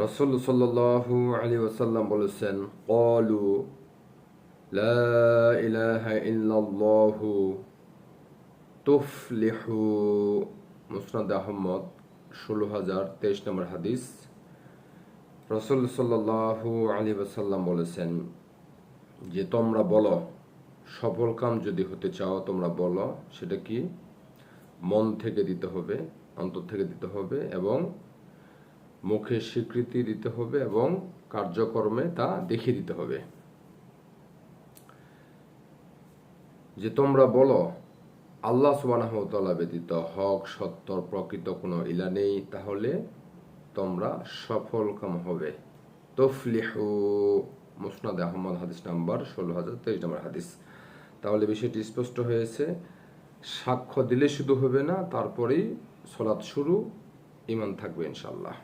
রসুল সাল্লাল্লাহু আলী ওসাল্লাম বলেছেন কলু ইল্লাল্লাহু তুফলিহু। মুসনাদ আহমদ ষোলো হাজার তেইশ নম্বর হাদিস। রসুল সাল্লাল্লাহু আলী ওসাল্লাম বলেছেন, যে তোমরা বলো, সফল কাম যদি হতে চাও, তোমরা বলো, সেটা কি? মন থেকে দিতে হবে, অন্তর থেকে দিতে হবে এবং মুখে স্বীকৃতি দিতে হবে এবং কার্যকর্মে তা দেখিয়ে দিতে হবে। যে তোমরা বলো, আল্লাহ সুবানাহ ব্যতীত হক সত্তর প্রকৃত কোনো ইলা নেই, তাহলে তোমরা সফল কাম হবে। তফলিহু, মুসনাদ আহমদ, হাদিস নাম্বার ষোলো হাজার তেইশ নম্বর হাদিস। তাহলে বিষয়টি স্পষ্ট হয়েছে। সাক্ষ্য দিলে শুধু হবে না, তারপরেই সলাৎ শুরু ইমান থাকবে ইনশাল্লাহ